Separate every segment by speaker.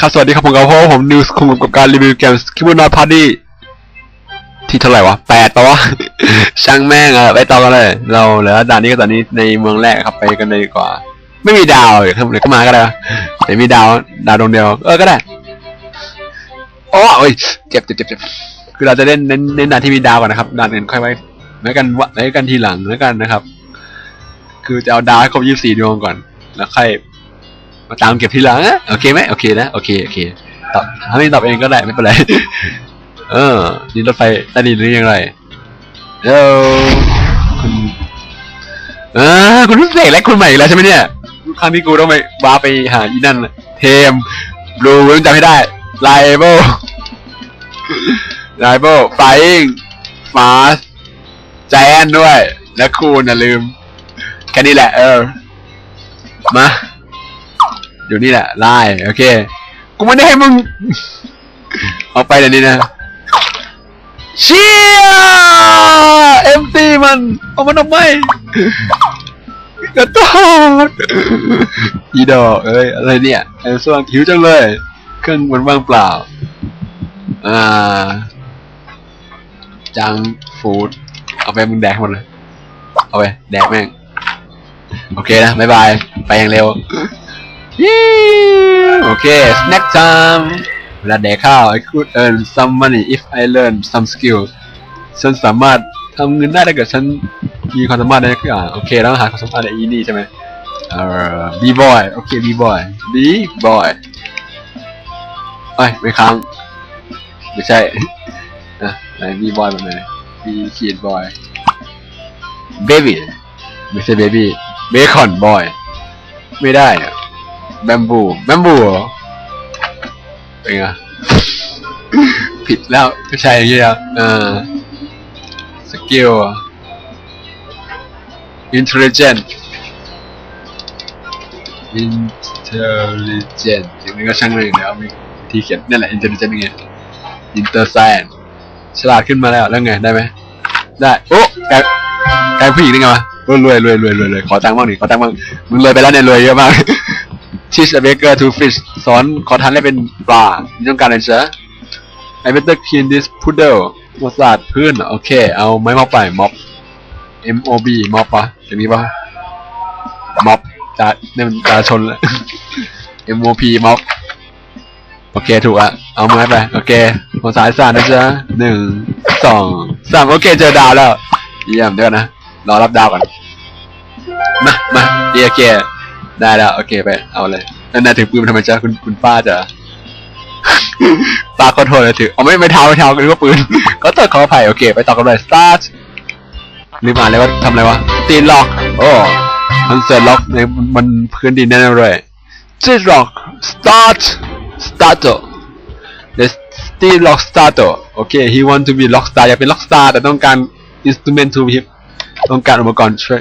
Speaker 1: ครับ สวัสดีครับผมกับพ่อผมนิวส์คุงกับการรีวิวเกมคิบูนอตพาร์ตี้ที่เท่าไหร่วะแปดปะวะ ช่างแม่งอะไปต่อกันเลย เราเหลือด่านนี้กับด่านนี้ในเมืองแรกครับไปกันเลยดีกว่า ไม่มีดาวเดี๋ยวทำอะไรก็มาก็ได้แต่มีดาวดาวดวงเดียว เออก็ได้โอ้ยเจ็บเจ็บเจ็บเจ็บคือเราจะเล่นเน้นเน้นด่านที่มีดาวก่อนนะครับด่านอื่นค่อยไว้ไว้กันวะไว้กันทีหลังแล้วกันนะครับ คือจะเอาดาวให้ครบยี่สิบสี่ดวงก่อน แล้วค่อย มาตามเก็บทีหลังอะโอเคไหมโอเคนะโอเคโอเคตอบถ้าไม่ตอบเองก็ได้ไม่เป็นไรเออนี่รถไฟใต้ดินหรือยังไงเออคุณเออคุณพิเศษและคุณใหม่แล้วใช่ไหมเนี่ยครั้งนี้กูต้องไปว้าไปหาอีนั่นเทมบลูจำให้ได้ไลเบลไลเบลไฟงฟาสแจนด้วย และคูณอย่าลืม แค่นี้แหละเออ มา อยู่นี่แหละไล่โอเค กูไม่ได้ให้มึง เอาไปเดี๋ยวนี้นะ เชี่ยเอ็มตีมัน เอามันทำไมกระโดดอีดอกเอ้ย อะไรเนี่ยไอ้สว่างหิวจังเลย เครื่องมันว่างเปล่า อ่า จังฟูดเอาไปมึงแดกหมดเลย เอาไป แดกแม่ง โอเคนะบายบาย ไปอย่างเร็ว โอเค snack time เวลาแดกข้าว I could earn some money if I learn some skills ฉันสามารถทำเงินได้ถ้าเกิดฉันมีความสามารถในอ่าโอเคแล้วหาความสามารถในอีนี่ใช่ไหมเอ่อ b boy โอเค b boy b boy เอ้ยไม่ค้างไม่ใช่นะไหน b boy แบบไหน b ขีด boy baby ไม่ใช่ baby bacon boy ไม่ได้อะ bamboo bamboo เหรอเป็นไง ผิดแล้วไม่ใช่อย่างเงี้ยเออ skill intelligent intelligent อย่างนี้ก็ช่างเลยแล้วมีที่เขียนนั่นแหละ intelligent ไง inter science ฉลาดขึ้นมาแล้วแล้วไงได้ไหมได้โอ้กลายกลายผู้หญิงได้ไงวะรวยรวยรวยรวยรวยขอตังค์บ้างดิขอตังค์บ้างมึงรวยไปแล้วเนี่ยรวยเยอะมาก teach a baker to fish สอนขอทานให้เป็นปลามีต้องการอะไรเสือ I better clean this puddle มาสะอาดพื้น โอเค เอาไม้มาไปม็อบ M O B ม็อบปะอย่างนี้ปะม็อบจะเนี่ยมันจะชนแล้ว M O P ม็อบ โอเค ถูกอะเอาไม้ไป โอเคหัวสายสานนะจ๊ะหนึ่ง สอง สาม โอเค เจอดาวแล้ว เยี่ยมเดี๋ยวนะ รอรับดาวก่อน มา มาเดียเค ได้แล้ว โอเคไป เอาเลยนั่นน่ะถือปืนทำไมจ๊ะคุณคุณป้าจ๊ะป้าขอโทษเลยถือเอาไม่ไม่เท้าไม่เท้าก็นึกว่าปืนก็ต้องขออภัยโอเค ไปต่อกันเลย start รีบอ่าเลยว่าทำอะไรวะตีนล็อก โอ้มันเสร็จล็อกในมันพื้นดินแน่เลยตีนล็อก start start the steel lock starter โอเค he want to be lock star อยากเป็น lock star แต่ต้องการ instrument to be ต้องการอุปกรณ์ช่วย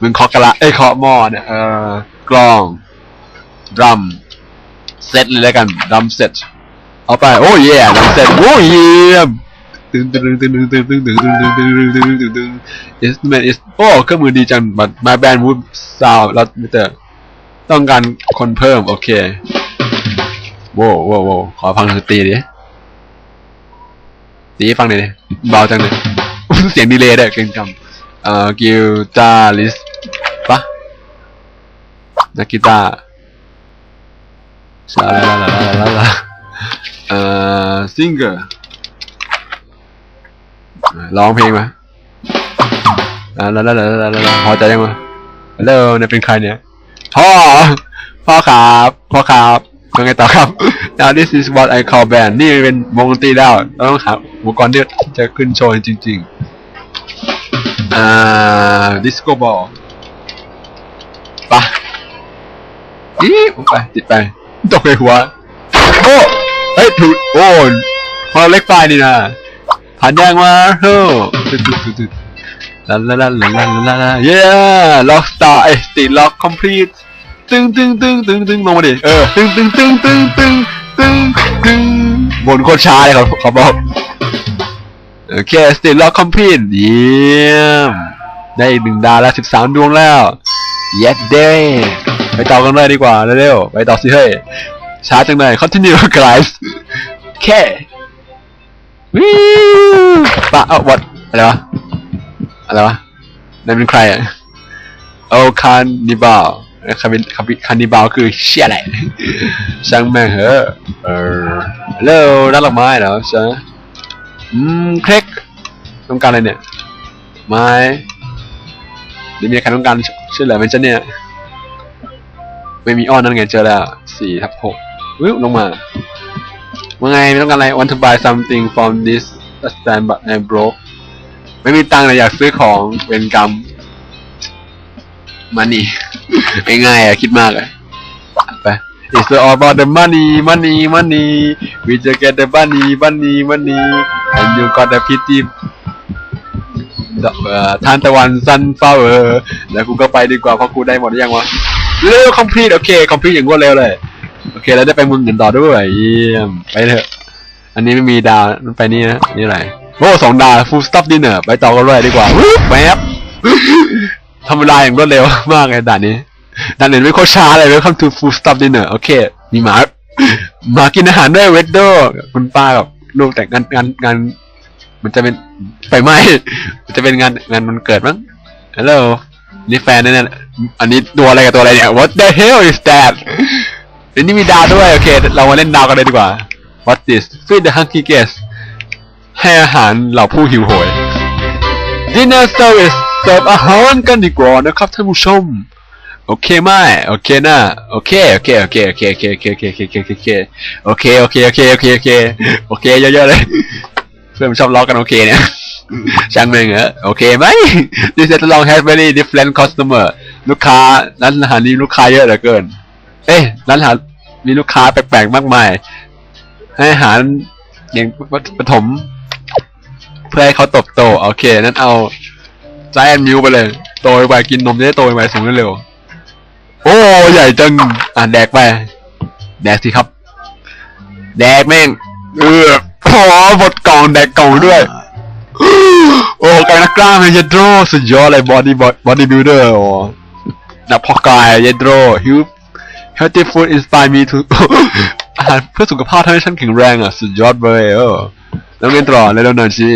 Speaker 1: มือนเคาะกระลเอ้ยเคาะหม้อเนี่ยเออกล้องดรัมเซตเลยแล้วกันดรัมเซตเอาไป โอ้ยเย่ดรัมเซตโอ้ยเยี่ยมตึงตึงตึงตึงตึงตึงตึงตึงตึงตึงตึงตึงตึงตึง instrument is โอ้เครื่องมือดีจัง but my band would sound แล้วมิเตอร์ต้องการคนเพิ่ม โอเคโว้โว้โว้ขอฟังดนตรีดิตีฟังหน่อยดิเบาจังเลยเสียงดีเลย์ด้วยเก่งจัง เอ่อกิลตาลิสปะนักกีตาร์าลาลาลาลาลาเอ่อซิงเกอร์ร้องเพลงมาลาลาลาลาลาลาพอใจยังมาฮัลโหลเนี่ยเป็นใครเนี่ยพ่อพ่อครับพ่อครับยังไงต่อครับ now this is what I call band นี่เป็นวงดนตรีแล้วต้องหาอุปกรณ์ที่จะขึ้นโชว์จริง ๆ อ่าดิสโก้บอลปะอีผมไปติดไปตกไปหัว โอ้เฮ้ยถูกโอ้พอเล็กไฟนี่นะผ่านยางมาเฮ้อตึ๊ดตึ๊ดตึ๊ดตึ๊ดลาลาลาลาลาลาลาเย้ล็อกสตาร์ไอ้ติดล็อกคอมพลีทตึงตึงตึงตึงตึงลงมาดิเออตึงตึงตึงตึงตึงตึงตึงบนโคตรช้าเลยเขาเขาบอก โอเคสติล็อกคอมพินเยี่ยมได้อีกหนึ่งดาวแล้วสิบสามดวงแล้วเย็ดเด้ไปต่อกันเลยดีกว่าเร็วๆไปต่อสิเฮ้ยช้าจังเลย continue guys แค่วิวปะเอ้า what อะไรวะอะไรวะนั่นเป็นใครอะโอ้คานิบาลคานิคานิคานิบาลคือเชี่ยอะไรช่างแม่งเหอะเออเร็วด้านหลังไม้เหรอใช่ อืมเคล็กต้องการอะไรเนี่ย ไม้หรือมีใครต้องการช่วยเหลือไหมจ๊ะเนี่ย ไม่มีอ้อนนั่นไงเจอแล้วสี่ทับหกวิวลงมาว่าไงไม่ต้องการอะไร want to buy something from this stand but I broke ไม่มีตังค์เลยอยากซื้อของเป็นกรรมมันนี่ง่ายๆอะคิดมากอะ It's all about the money money money we just get the money money money and you got the pity ดอกเอ่อทานตะวัน sunflower แล้วกูก็ไปดีกว่าเพราะกูได้หมดหรือยังวะเร็ว complete โอเค complete อย่างรวดเร็วเลย โอเคแล้วได้ไปเมึงเงินต่อด้วยเยี่ยมไปเถอะ อันนี้ไม่มีดาวมันไปนี่นะนี่อะไรโอ้สองดาว full stop dinner ไปต่อกันเลยดีกว่าวู้แป๊บทำเวลาอย่างรวดเร็วมากเลยด่านนี้ ด่านอื่นไม่โคตรช้าเลย welcome to full stop dinner โอเค มีหมา หมากินอาหารด้วยเวดโดอคุณป้ากับลูกแต่งงานงานงาน มันจะเป็นไฟไหม้มันจะเป็นงานงานมันเกิดมั้งฮัลโหลนี่แฟนนั่นน่ะอันนี้ตัวอะไรกับตัวอะไรเนี่ย What the hell is that เดี๋ยวนี้มีดาวด้วย โอเค เรามาเล่นดาวกันเลยดีกว่า What this feed the hungry guests ให้อาหารเหล่าผู้หิวโหย Dinner service เสิร์ฟอาหารกันดีกว่านะครับท่านผู้ชม โอเคไหมโอเคนะโอเคโอเคโอเคโอเคโอเคโอเคโอเคโอเคโอเคโอเคโอเคโอเคโอเคโอเคโอเคเยอะๆเลยเพื่อนชอบล้อกันโอเคเนี่ยช่างแม่งเหรอโอเคไหม This restaurant has many different customer ลูกค้าร้านอาหารนี้ลูกค้าเยอะเหลือเกิน เอ๊ะร้านอาหารมีลูกค้าแปลกๆมากมาย ให้อาหารอย่างปฐมเพื่อให้เขาตบโตโอเค นั้นเอาใจแอนมิวไปเลย โตไปกินนมได้โตไปสูงเร็วๆ โอ้ใหญ่จัง อะแดกไป แดกสิครับ แดกแม่ง เออโอ้หมดกล่องแดกกล่องด้วย โอ้กายนักกล้ามเยดโดสุดยอดเลยบอดี้บอดี้บิลเดอร์โอ้นักพอกายเยดโดฮิว healthy food inspire me to อาหารเพื่อสุขภาพทำให้ฉันแข็งแรงอะ สุดยอดเลยเออแล้วเรียนต่อเลยแล้วหน่อยสิ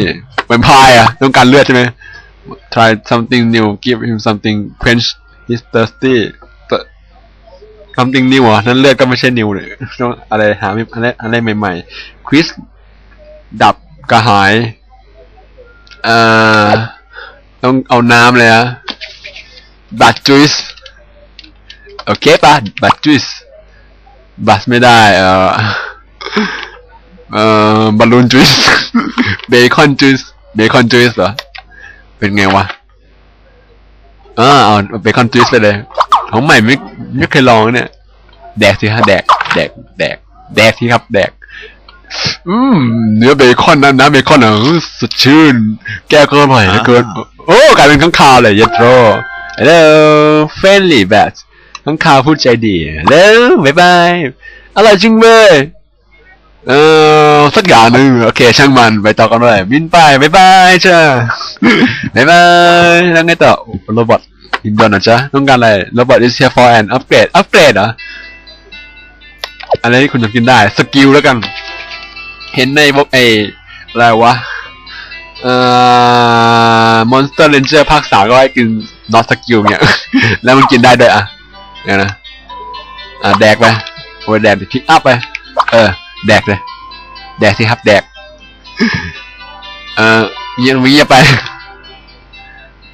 Speaker 1: เป็นพายอะ ต้องการเลือดใช่ไหม try something new give him something quench his thirsty something new อะนั้นเลือดก็ไม่ใช่ new เลยต้องอะไรหาอะไรอะไรใหม่ๆ quiz ดับกระหายเอ่อต้องเอาน้ำเลยนะบัตจุสโอเคปะบัตจุสบัตไม่ได้ เอ่อเอ่อบอลลูนจุสเบคอนจุสเบคอนจุสเหรอ เป็นไงวะอ่าเอาเบคอนจุสไปเลย ของใหม่ไม่ไม่เคยลองเนี่ย แดกสิฮะแดก แดก แดก แดกสิครับ แดก อืมเนื้อเบคอนนะนะเบคอนอะอื้อสดชื่น แก้วก็อร่อยเหลือเกินโอ้กลายเป็นข้างคาวเลยเยดโรฮัลโหลเฟรนลี่แบทข้างคาวพูดใจดีแล้วบ๊ายบายอร่อยจริงเลยเออสักอย่างหนึ่งโอเค ช่างมันไปต่อกันเลยบินไปบ๊ายบายจ้าบ๊ายบายแล้วไงต่อโอ้โรบอท อินดอนนะจ๊ะต้องการอะไรโรบอท is here for an upgrade upgrade เหรออะไรที่คุณจะกินได้สกิลแล้วกัน เห็นในพวกไออะไรวะเอ่อ Monster Ranger ภาคสามก็ให้กิน Not Skill เนี่ย แล้วมันกินได้ด้วยอะเนี่ยนะอะแดกไปโอ้ยแดกพิกอัพไป เออ แดกเลย แดกสิครับ แดก เอ่อเงียบเงียบไป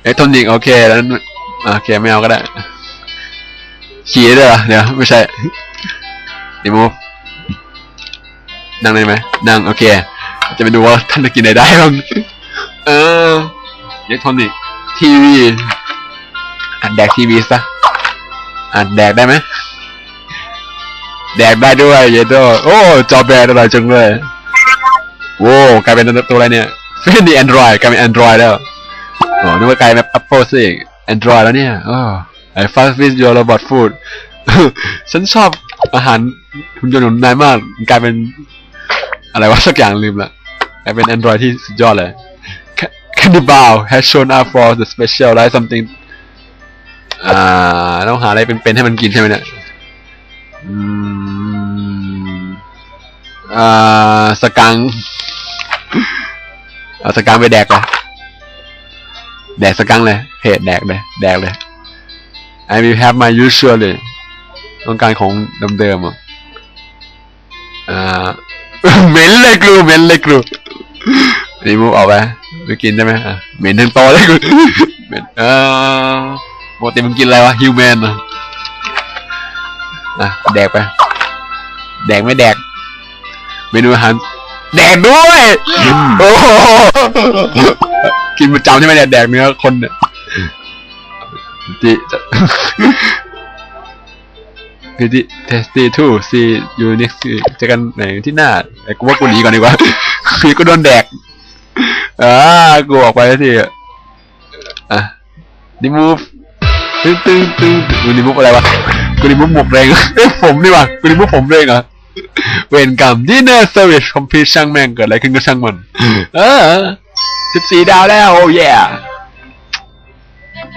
Speaker 1: เอ้ทนยิงโอเคแล้ว โอเคไม่เอาก็ได้ขี่ได้เหรอเดี๋ยวไม่ใช่ดิมูฟนั่งได้ไหมนั่งโอเค จะไปดูว่าท่านจะกินอะไรได้บ้างเออเล็กทอนิกทีวีอะแดกทีวีซะอะแดกได้ไหมแดกได้ด้วยเยโดโอ้จอแบนอร่อยจังเลยโว้กลายเป็นตัวอะไรเนี่ยเป็นดีแอนดรอยกลายเป็นแอนดรอยแล้วโอ้นึกว่ากลายเป็น Apple สิ แอนดรอยแล้วเนี่ยอไอ้ fast with your robot food ฉันชอบอาหารหุ่นยนต์ของนายมาก กลายเป็น อะไรวะสักอย่างลืมละกลายเป็น Android ที่สุดยอดเลย Ca- Cannibal has shown up for the special like something อ่า ต้องหาอะไรเป็นๆให้มันกินใช่ไหมเนี่ยอืมอ่า สกังค์เอาสกังไปแดกเลย แดกสกังเลยเพจแดกเลย แดกเลย I will have my usual เลยต้องการของเดิมๆอะอ่าเหม็นเลยกูเหม็นเลยกูรีมูออกไปไม่กินได้ไหมเหม็นทั้งโตวเลยกูเหม็นเออปกติมึงกินอะไรวะฮิวแมนอะอะแดกไป แดกไม่แดกเมนูอาหารแดกด้วย โอ้ กินประจำใช่ไหมเนี่ยแดกเนื้อคนเนี่ยจิคือจิเทสตี้ทูซียูนิคเจอกันไหนที่หน้าไอ้กูว่ากูหนีก่อนดีกว่าคือกูโดนแดกอ่ากูออกไปแล้วทีอะดิมูฟตึ้งตึ้งตึ้งกูดิมูฟอะไรวะกูดิมูฟหมวกแรงเอ้ยผมนี่วะกูดิมูฟผมเองเหรอเวรกรรมดินเนอร์เซอร์วิสคอมพลีทช่างแม่งเกิดอะไรขึ้นก็ช่างมันเออ สิบสี่ดาวแล้วโอ้ย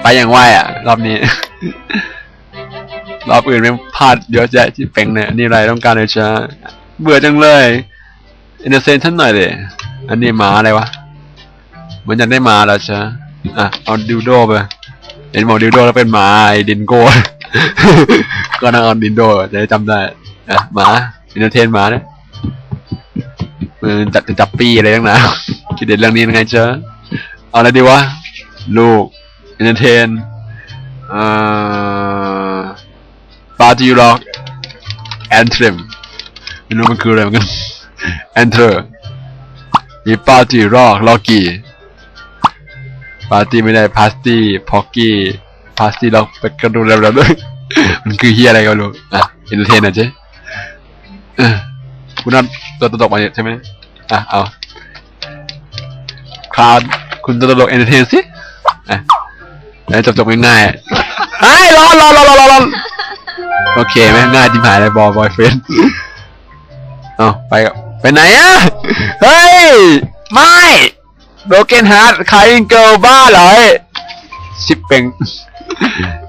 Speaker 1: ไปอย่างไวอะ รอบนี้ รอบอื่นไม่พลาดเยอะแยะที่เป็งเนี่ยอันนี่อะไรต้องการเลยจ้าเบื่อจังเลยอินเตอร์เซนท่านหน่อยเลยอันนี้หมาอะไรวะเหมือนจะได้หมาแล้วจ้าอะเอาดิวโดไปเห็นบอดิวโดแล้วเป็นหมาไอ้ดินโก้ก็นั่งเอาดินโดจะได้จำได้อะหมาอินเตอร์เทนหมาเนี่ยมึงจัดจับปีอะไรตั้งนาน คิดเด็ดเรื่องนี้ยังไงเจ้าเอาอะไรดีวะ ลูกเอนเตอร์เทนเอ่อปาร์ตี้ร็อกแอนทริมไม่รู้มันคืออะไรเหมือนกันแอนเทอร์มีปาร์ตี้ร็อกล็อกกี้ปาร์ตี้ไม่ได้พาสตี้พ็อกกี้พาสตี้ล็อกไปกระดูเร็วๆด้วยมันคือเฮียอะไรก็ไม่รู้อะเอนเตอร์เทนนะเจ๊คุณนัทตัวตลกมาเนี่ยใช่ไหมอะเอา คลาวดคุณตัวตลกเอนเตอร์เทนสิอะแล้วจบจบง่ายๆไอ้ยร้อนร้อนร้อนร้อนร้อนโอเคไหมง่ายจิ๋มหายเลยบอบอยเฟนเอาไปกับไปไหนอะเฮ้ย ไม่โบเกนฮาร์ดคายเกิลบ้าเหรอเฮ้ยชิปเป่ง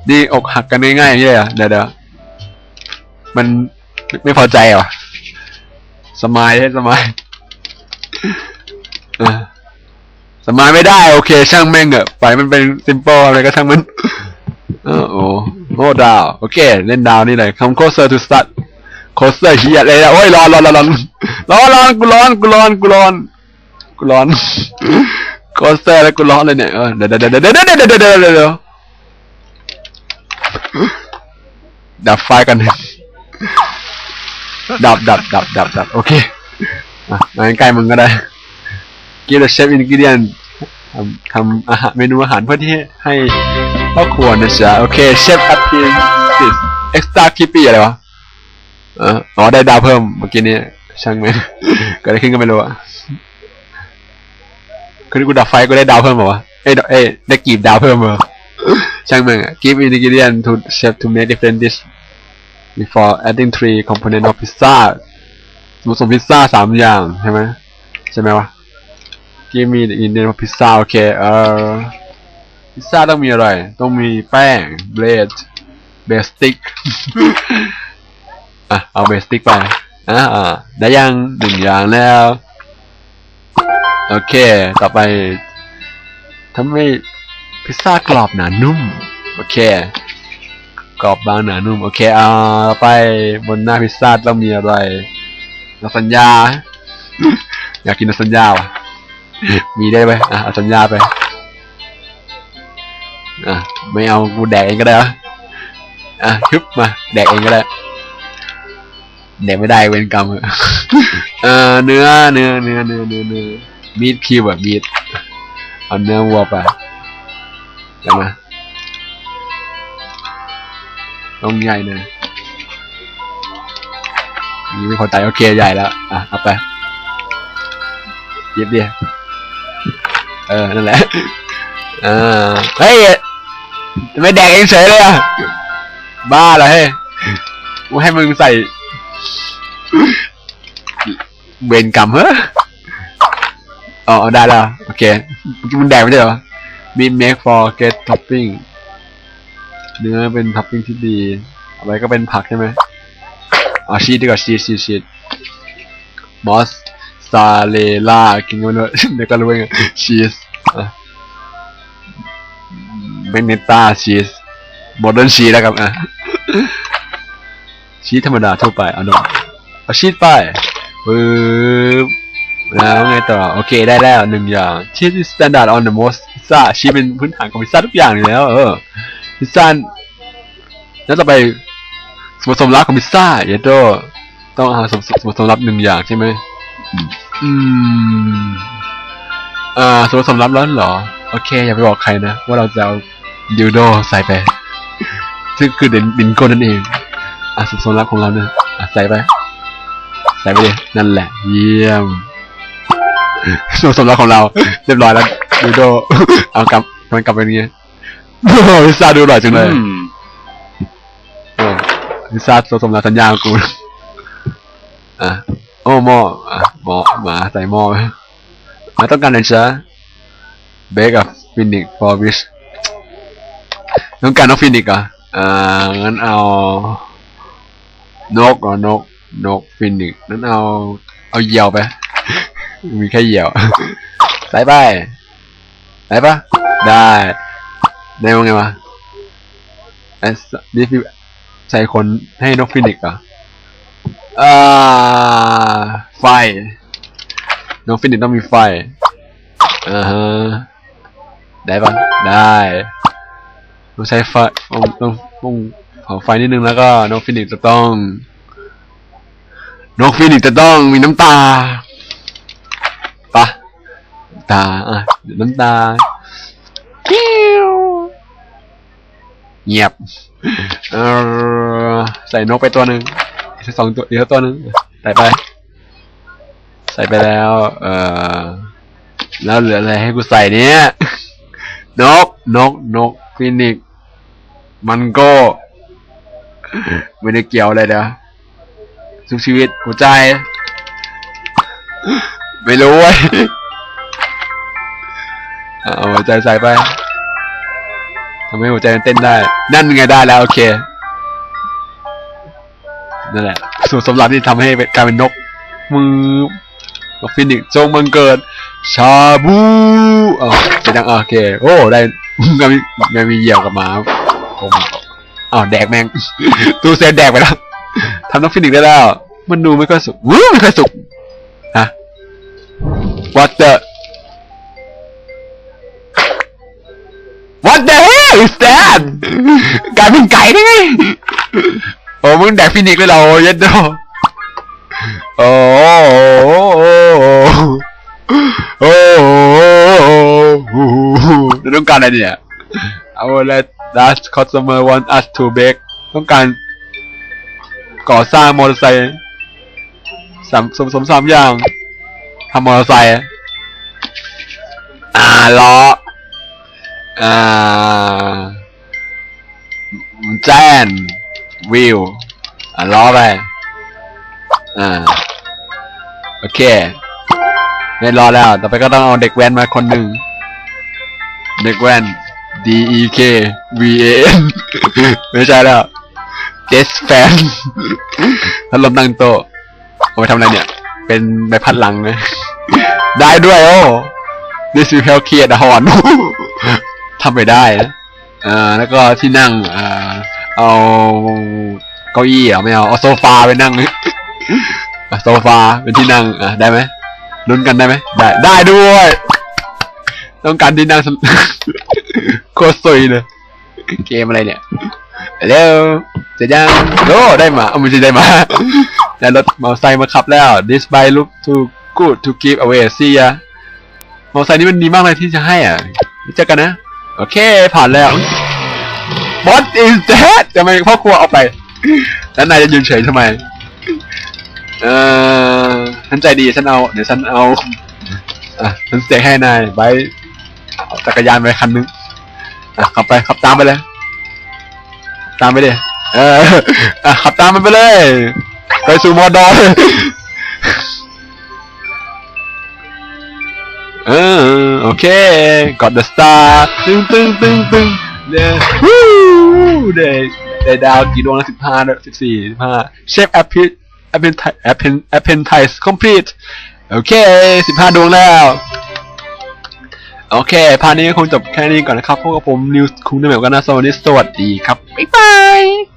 Speaker 1: นี่อกหักกันง่ายๆอย่างนี้เลยเหรอะเดี๋ยวเดี๋ยวมันไม่พอใจเหรอสมายให้สมายเอ แมาไม่ได้ โอเค ช่างแม่งอะไปมันเป็นซิมโปอะไรก็ช่างมันโอ้โหโง่ดาว โอเค เล่นดาวนี่เลยคำโคสเตอร์ทูสต์ดโคสเตอร์เฮียอะไรนะโอ้ยร้อนร้อนร้อนร้อนร้อนร้อนกูร้อนกูร้อนกูร้อนกูร้อนโคสเตอร์แล้วกูร้อนเลยเนี่ยเดี๋ยวเดี๋ยวเดี๋ยวเดี๋ยวเดี๋ยวเดี๋ยวเดี๋ยวดับไฟกันดับดับดับดับดับโอเคอะมาใกล้มึงก็ได้ กินเชฟอินกิเดียนทำทำอาหารเมนูอาหารเพื่อที่ให้ครอบครัวนะจ๊ะโอเคเชฟอัพทีสิสเอ็กซ์ตร้าคิปปี้อะไรวะเอออ๋อได้ดาวเพิ่มเมื่อกี้นี้ช่างแม่งเกิดอะไรขึ้นก็ไม่รู้อะคือกูดับไฟกูได้ดาวเพิ่มเหรอวะเอ้ยเอ้ยได้กีบดาวเพิ่มเหรอช่างแม่งอะ give ingredient to chef to make different dish before adding three component of pizza สมมติส่งพิซซ่าสามอย่างใช่ไหมใช่ไหมวะ give me the ingredient of pizza โอเคเอ่อพิซซ่าต้องมีอะไร ต้องมีแป้ง bread เบสติกอะเอาเบสติกไปอะอะได้ยังหนึ่งอย่างแล้วโอเค ต่อไปทำให้พิซซ่ากรอบหนานุ่ม โอเค กรอบบางหนานุ่ม โอเคเอาไปบนหน้าพิซซ่าต้องมีอะไรลาซานญาอยากกินลาซานญาว่ะ มีได้ไหมอะเอาลาซานญ่าไป อะ ไม่เอากูแดกเองก็ได้วะอะฮึบมา แดกเองก็ได้แดกไม่ได้เวรกรรมเออเนื้อเนื้อเนื้อเนื้อเนื้อเนื้อมีดคิวแบบมีดเอาเนื้อวัวไปเดี๋ยวมต้องใหญ่เลยนี่ไม่พอใจโอเคใหญ่แล้ว อะ เอาไปเย็บดิ เออ นั่นแหละอ่าเฮ้ยไม่แดกเองเฉยเลยอะ บ้าเหรอเฮ้ยกูให้มึงใส่ เวรกรรมเฮ้ออ๋อ ได้แล้ว โอเคมื่อกี้มันแดกไม่ใช่เหรอ มี make for get topping เนื้อเป็นท็อปปิ้งที่ดีอะไรก็เป็นผักใช่ไหมเอชีสดีกว่าชีสชีสชีสมอส ซาเลล่ากินกันด้วยเดี๋ยวก็รู้เองชีสเบเนต้าชีสโมเดิร์นชีสแล้วครับอะชีสธรรมดาทั่วไปเอาหน่อยเอาชีสไปปึ๊บแล้วไงต่อ โอเคได้แล้วหนึ่งอย่างชีส standard on the most พิซซ่าชีสเป็นพื้นฐานของพิซซ่าทุกอย่างอยู่แล้ว เออพิซซ่าแล้วต่อไปส่วนผสมลับของพิซซ่าเยโดต้องหาส่วนส่วนผสมลับหนึ่งอย่างใช่ไหม อืม อ่าส่วนผสมลับแล้วเหรอ โอเค อย่าไปบอกใครนะ ว่าเราจะเอาดิวโดใส่ไป ซึ่งคือเดนดินโกนั่นเอง อะส่วนผสมลับของเราเนี่ยอะใส่ไป ใส่ไปเลยนั่นแหละ เยี่ยมส่วนผสมลับของเรา เรียบร้อยแล้วดิวโด เอากลับมันกลับไปอย่างเงี้ยพิซาดูอร่อยจังเลยฮิซาตัวสมรักสัญญาของกู อะ โอ้หม้ออะหม้อหมาใส่หม้อไหมาต้องการอะไรจ๊ะเบกับฟินิกฟอร์วิชต้องการนกฟินิกอะอ่างั้นเอา นกเหรอนก นกฟินิกงั้นเอา เอาเหยี่ยวไป มีแค่เหยี่ยวใส่ไปใส่ปะได้ได้ว่าไงวะไอ้ดิฟิใส่คนให้นกฟินิกซ์ เหรออ่าไฟนกฟินิกต้องมีไฟอ่าฮะได้ปะได้ต้องใช้ไฟต้องต้องต้องเผาไฟนิดนึงแล้วก็นกฟินิกจะต้องนกฟินิกจะต้องมีน้ำตาปะตาอะน้ำตาเงียบเออใส่นกไปตัวหนึ่ง อีกสองตัวอีกตัวหนึ่งใส่ไป ใส่ไปแล้ว เออแล้วเหลืออะไรให้กูใส่เนี่ยนกนกนกฟินิก มันก็ ไม่ได้เกี่ยวอะไรเด้อทุกชีวิตหัวใจ ไม่รู้เว้ยเอาหัวใจใส่ไปทำให้หัวใจมันเต้นได้ นั่นไงได้แล้ว โอเค นั่นแหละส่วนสำหรับที่ทำให้กลายเป็นนก มือนกฟินิกซ์จงบังเกิด ชาบูอ๋อจะดังโอเค โอ้ ได้งานมีงานมีเหยี่ยวกับหมาโอ้อ้าวแดกแมงตูเซนแดกไปแล้วทำนกฟินิกซ์ได้แล้ว มันดูไม่ค่อยสุกวู้ไม่ค่อยสุกฮะ what the What the hell is that กลายเป็นไก่ได้ไง โอ้มึงแดกฟินิกเลยเราเย็ดโดโอ้โอ้โอต้องการอะไรเนี่ย Our last customer want us to bake ต้องการก่อสร้างมอเตอร์ไซค์สามสมสมสามอย่างทำมอเตอร์ไซค์อ่าล้ออ่าแจน วิวอะล้อไปอ่าโอเคไม่รอแล้ว ต่อไปก็ต้องเอาเด็กแว้นมาคนหนึ่ง เด็กแว้น D E K V A N ไม่ใช่แล้ว Desk Fan พัดลมตั้งโต๊ะเอาไปทำอะไรเนี่ย เป็นใบพัดหลังนะ ได้ด้วยโอ้ This will help create a horn ทำไปได้นะอ่าแล้วก็ที่นั่ง อ่า เอาเก้าอี้เหรอไม่เอาเอาโซฟาไปนั่งอะโซฟาเป็นที่นั่งอะได้ไหมลุ้นกันได้ไหมได้ได้ด้วย ต้องการที่นั่งสโคตรสวยเลยเกมอะไรเนี่ยเร็วจะยังโอ้ได้มาเอาไม่ใช่ได้มาได้รถมอเตอร์ไซค์มาขับแล้ว This bike look too good to give away see ya มอเตอร์ไซค์นี้มันดีมากเลยที่จะให้อะเจอกันนะ โอเค ผ่านแล้ว What is that ทำไมพ่อครัวเอาไป แล้วนายจะยืนเฉยทำไม เออฉันใจดีฉันเอา เดี๋ยวฉันเอาอะฉันเสกให้นายไปเอาจักรยานไปคันนึงอะขับไปขับตามไปเลย ตามไปดิเอออะขับตามมันไปเลย ไปสู่มอดอเลยเออโอเค got the star ตึงตึงตึงตึง เด้วู้ได้ได้ดาวกี่ดวงนะสิบห้าสิบสี่สิบห้าเชฟแอปพิแอปเพนแอปเพนแอปเพนไทส์คอมพลีทโอเคสิบห้าดวงแล้วโอเคพาร์ทนี้ก็คงจบแค่นี้ก่อนนะครับพวกกับผมนิวส์คุงเดมเบลกันนะสวัสดีสวัสดีครับ บ๊ายบาย